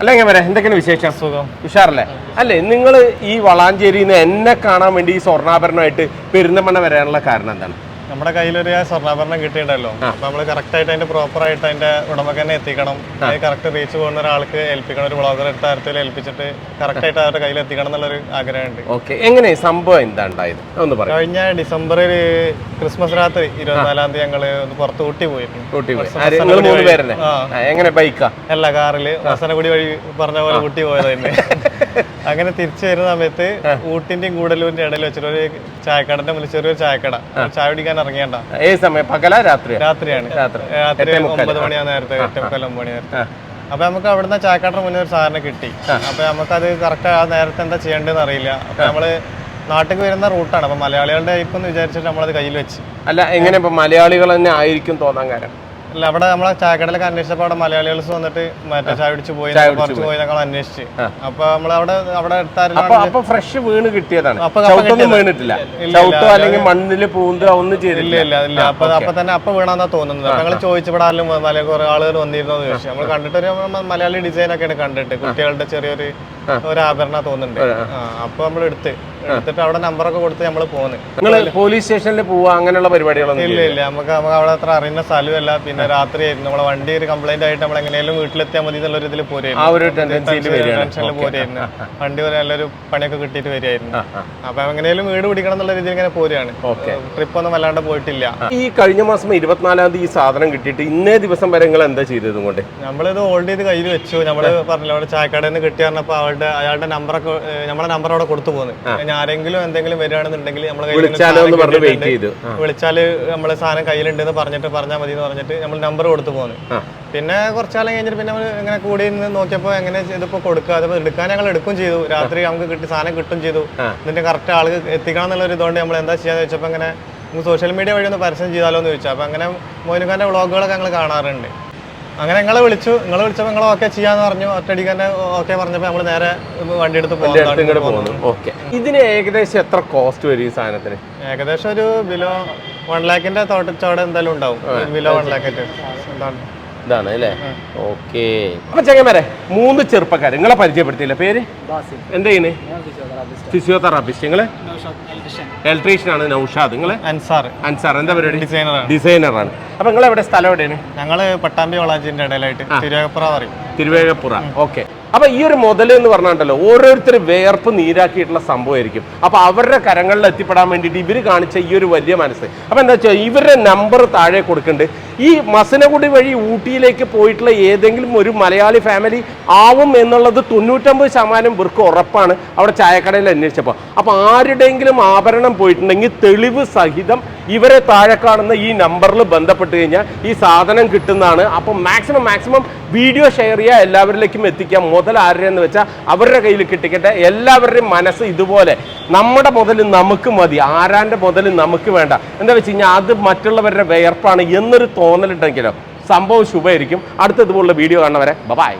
അല്ല വരെ വരാം? എന്തൊക്കെയാണ് വിശേഷം? സുഖം. ഉഷാറല്ലേ? അല്ലേ നിങ്ങൾ ഈ വളാഞ്ചേരിയിൽ നിന്ന് എന്നെ കാണാൻ വേണ്ടി ഈ സ്വർണാഭരണമായിട്ട് പെരുന്തമണ്ണ വരാനുള്ള കാരണം എന്താണ്? നമ്മുടെ കയ്യിലൊരു സ്വർണാഭരണം കിട്ടിയിട്ടുണ്ടല്ലോ. അപ്പൊ നമ്മൾ കറക്റ്റ് ആയിട്ട് അതിന്റെ പ്രോപ്പർ ആയിട്ട് അതിന്റെ ഉടമക്ക് തന്നെ എത്തിക്കണം. അത് കറക്റ്റ് റീച്ച് പോകുന്ന ഒരാൾക്ക് ഏൽപ്പിക്കണം. ഒരു ബ്ലോഗർ എടുത്ത തരത്തിൽ ഏൽപ്പിച്ചിട്ട് കറക്റ്റ് ആയിട്ട് അവരുടെ കയ്യിൽ എത്തിക്കണം എന്നുള്ളൊരു ആഗ്രഹമുണ്ട്. ഓക്കെ. എങ്ങനെ സംഭവം എന്താ ഉണ്ടായത്? ഒന്ന് പറയാം. കഴിഞ്ഞ ഡിസംബറിൽ ക്രിസ്മസ് രാത്രി ഇരുപത്തിനാലാം തീയതി ഞങ്ങൾ പുറത്ത് ഊട്ടി പോയിരുന്നു പോയി. പേരല്ലേ? എങ്ങനെ ബൈക്കാ? അല്ല കാറിൽ വസനകുടി വഴി പറഞ്ഞ പോലെ ഊട്ടി പോയത് തന്നെ. അങ്ങനെ തിരിച്ചു വരുന്ന സമയത്ത് ഊട്ടിന്റെയും കൂടലൂരിന്റെ ഇടയിൽ വെച്ചിട്ട് ഒരു ചായക്കടന്റെ മുന്നിൽ ചെറിയൊരു ചായക്കട. ചായ കുടിക്കാൻ ഇറങ്ങിയണ്ട. ഏത് സമയം? പകല രാത്രി രാത്രിയാണ്. രാത്രി. ഒമ്പത് മണിയാ നേരത്തെ എട്ട് മുക്കാൽ ഒമ്പത് മണി നേരത്തെ. അപ്പൊ നമുക്ക് അവിടുന്ന് ചായക്കാട്ടിന് മുന്നേ ഒരു സാധനം കിട്ടി. അപ്പൊ അത് കറക്റ്റ് ആ നേരത്തെ എന്താ ചെയ്യേണ്ടതെന്ന് അറിയില്ല. അപ്പൊ നമ്മൾ നാട്ടിൽ വരുന്ന റൂട്ടാണ്. അപ്പൊ മലയാളികളുടെ എന്ന് വിചാരിച്ചിട്ട് നമ്മളത് കയ്യിൽ വെച്ച്. അല്ല എങ്ങനെ ഇപ്പൊ മലയാളികൾ തന്നെ ആയിരിക്കും തോന്നാൻ കാരണം? അല്ല അവിടെ നമ്മളെ ചായക്കടയിലൊക്കെ അന്വേഷിച്ചപ്പോ അവിടെ മലയാളികൾസ് വന്നിട്ട് മറ്റേ ചായ പിടിച്ച് പോയി കുറച്ച് പോയി. ഞങ്ങൾ അന്വേഷിച്ച്. അപ്പൊ നമ്മൾ അവിടെ അവിടെ അപ്പൊ ഫ്രഷ് വീണ് കിട്ടിയതാണ്. വീണിട്ടില്ല. അല്ലെങ്കിൽ മണ്ണിൽ പൂന്ത് ഒന്നും ചെയ്തില്ല ഇല്ല ഇല്ല അപ്പൊ അപ്പൊ തന്നെ അപ്പൊ വീണാന്നാ തോന്നുന്നത്. ഞങ്ങൾ ചോദിച്ചപ്പോൾ ആരും മല കുറെ ആളുകൾ വന്നിരുന്നത് ചോദിച്ചു. നമ്മൾ കണ്ടിട്ട് ഒരു മ- മലയാളി ഡിസൈൻ ഒക്കെയാണ് കണ്ടിട്ട് കുട്ടികളുടെ ചെറിയൊരു ഒരു ആഭരണ തോന്നുന്നുണ്ട്. അപ്പൊ നമ്മൾ എടുത്ത്. എടുത്തിട്ട് അവിടെ നമ്പറൊക്കെ കൊടുത്ത് നമ്മൾ പോകുന്നത് നിങ്ങൾ പോലീസ് സ്റ്റേഷനിൽ പോവാ അങ്ങനെയുള്ള പരിപാടികളൊന്നും ഇല്ല ഇല്ല. നമുക്ക് നമുക്ക് അവിടെ അത്ര അറിയുന്ന സ്ഥലമല്ല. പിന്നെ രാത്രിയായിരുന്നു. നമ്മളെ വണ്ടി ഒരു കംപ്ലൈന്റ് ആയിട്ട് നമ്മൾ എങ്ങനെയാലും വീട്ടിലെത്തിയാൽ മതി എന്നുള്ള ഒരു ഇതിൽ ആ പോരായിരുന്നു ഒരു വരികയാണ്. ടെൻഷനിൽ പോരായിരുന്നു. വണ്ടി ഒരു നല്ലൊരു പണിയൊക്കെ കിട്ടിയിട്ട് വരികയായിരുന്നു. അപ്പൊ എങ്ങനെയാലും വീട് പിടിക്കണം എന്നുള്ള രീതിയിൽ ഇങ്ങനെ പോരുകയാണ് ട്രിപ്പ് ഒന്നും വല്ലാണ്ട് പോയിട്ടില്ല. ഈ കഴിഞ്ഞ മാസം ഇരുപത്തിനാലാം തീയതി ഈ സാധനം കിട്ടിയിട്ട് ഇന്നേ ദിവസം വരെ നിങ്ങൾ എന്താ ചെയ്തത് കൊണ്ട് നമ്മളിത് ഹോൾഡ് ചെയ്ത് കയ്യിൽ വെച്ചു. നമ്മൾ പറഞ്ഞില്ല അവിടെ ചായക്കടയിൽ നിന്ന് കിട്ടിയ പറഞ്ഞപ്പോ അവളുടെ അയാളുടെ നമ്പറൊക്കെ നമ്മളെ നമ്പർ അവിടെ കൊടുത്തു ഇനി ആരെങ്കിലും എന്തെങ്കിലും വരികയാണെന്നുണ്ടെങ്കിൽ നമ്മളെ കയ്യിൽ വെയിറ്റ് ചെയ്തു. വിളിച്ചാൽ നമ്മളെ സാധനം കയ്യിലുണ്ടെന്ന് പറഞ്ഞിട്ട് പറഞ്ഞാൽ മതി എന്ന് പറഞ്ഞിട്ട് നമ്മൾ നമ്പർ കൊടുത്തു പോകുന്നു. പിന്നെ കുറച്ചാലം കഴിഞ്ഞിട്ട് പിന്നെ ഇങ്ങനെ കൂടി നിന്ന് നോക്കിയപ്പോൾ എങ്ങനെ ഇതിപ്പോ കൊടുക്കുക അതിപ്പോ എടുക്കാൻ ഞങ്ങൾ എടുക്കും ചെയ്തു. രാത്രി നമുക്ക് കിട്ടി സാധനം കിട്ടും ചെയ്തു. എന്നിട്ട് കറക്റ്റ് ആൾക്ക് എത്തിക്കണം എന്നുള്ള ഒരു ഇതുകൊണ്ട് നമ്മൾ എന്താ ചെയ്യാന്ന് വെച്ചപ്പോൾ അങ്ങനെ സോഷ്യൽ മീഡിയ വഴി ഒന്ന് പരസ്യം ചെയ്താലോ എന്ന് ചോദിച്ചു. അപ്പൊ അങ്ങനെ മോനുഖാന്റെ വ്ളോഗുകളൊക്കെ ഞങ്ങൾ കാണാറുണ്ട്. അങ്ങനെ നിങ്ങളെ വിളിച്ചു. നിങ്ങൾ വിളിച്ചപ്പോൾ നിങ്ങൾ ഓക്കെ ചെയ്യാന്ന് പറഞ്ഞു. ഒറ്റയടിക്ക് തന്നെ ഓക്കെ പറഞ്ഞപ്പോൾ നമ്മൾ നേരെ വണ്ടി എടുത്ത് പോകുന്നു ഓക്കെ ഇതിന് ഏകദേശം എത്ര കോസ്റ്റ് വരും ഈ സാധനത്തിന്? ഏകദേശം ഒരു ബിലോ വൺ ലാഖിന്റെ തോട്ടച്ചോടെ എന്തായാലും ഉണ്ടാവും. ബിലോ വൺ ലാക്ക് ഇതാണ് അല്ലേ? ഓക്കെ അപ്പൊ ചെങ്ങന്മാരെ മൂന്ന് ചെറുപ്പക്കാർ നിങ്ങളെ പരിചയപ്പെടുത്തിയില്ല? പേര്? എന്താ ചെയ്യുന്നത് ഫിസിയോതെറാപ്പിസ്റ്റ് നിങ്ങൾ? ഇലക്ട്രീഷ്യൻ ആണ് നൌഷാദ്. നിങ്ങൾ? അൻസാർ. അൻസാർ. എന്താ പരിപാടി? ഡിസൈനറാണ് ഡിസൈനറാണ് അപ്പൊ നിങ്ങൾ എവിടെ? സ്ഥലം എവിടെയാണ്? ഞങ്ങൾ പട്ടാമ്പി വളാഞ്ചിന്റെ ഇടയിലായിട്ട് തിരുവേപ്പുറ പറയും. തിരുവേഗപ്പുറ. ഓക്കെ. അപ്പൊ ഈ ഒരു മുതൽ എന്ന് പറഞ്ഞിട്ടുണ്ടല്ലോ ഓരോരുത്തർ വേർപ്പ് നീരാക്കിയിട്ടുള്ള സംഭവമായിരിക്കും. അപ്പൊ അവരുടെ കരങ്ങളിൽ എത്തിപ്പെടാൻ വേണ്ടിയിട്ട് ഇവർ കാണിച്ച ഈ ഒരു വലിയ മനസ്സ്. അപ്പൊ എന്താ വെച്ചാൽ ഇവരുടെ നമ്പർ താഴെ കൊടുക്കുന്നുണ്ട് ഈ മസനഗുഡി വഴി ഊട്ടിയിലേക്ക് പോയിട്ടുള്ള ഏതെങ്കിലും ഒരു മലയാളി ഫാമിലി ആവും എന്നുള്ളത് തൊണ്ണൂറ്റമ്പത് ശതമാനം ഇവർക്ക് ഉറപ്പാണ് അവിടെ ചായക്കടയിൽ അന്വേഷിച്ചപ്പോൾ അപ്പൊ ആരുടെയെങ്കിലും ആഭരണം പോയിട്ടുണ്ടെങ്കിൽ തെളിവ് സഹിതം ഇവരെ താഴെ കാണുന്ന ഈ നമ്പറിൽ ബന്ധപ്പെട്ട് കഴിഞ്ഞാൽ ഈ സാധനം കിട്ടുന്നതാണ്. അപ്പം മാക്സിമം മാക്സിമം വീഡിയോ ഷെയർ ചെയ്യുക എല്ലാവരിലേക്കും എത്തിക്കാം. മുതൽ ആരുടെയെന്ന് വെച്ചാൽ അവരുടെ കയ്യിൽ കിട്ടിക്കട്ടെ. എല്ലാവരുടെയും മനസ്സ് ഇതുപോലെ. നമ്മുടെ മുതൽ നമുക്ക് മതി. ആരാന്റെ മുതൽ നമുക്ക് വേണ്ട. എന്താ വെച്ച് കഴിഞ്ഞാൽ അത് മറ്റുള്ളവരുടെ വിയർപ്പാണ് എന്നൊരു തോന്നലുണ്ടെങ്കിലോ സംഭവം ശുഭമായിരിക്കും. അടുത്ത ഇതുപോലുള്ള വീഡിയോ കാണുന്നവരെ. ബൈ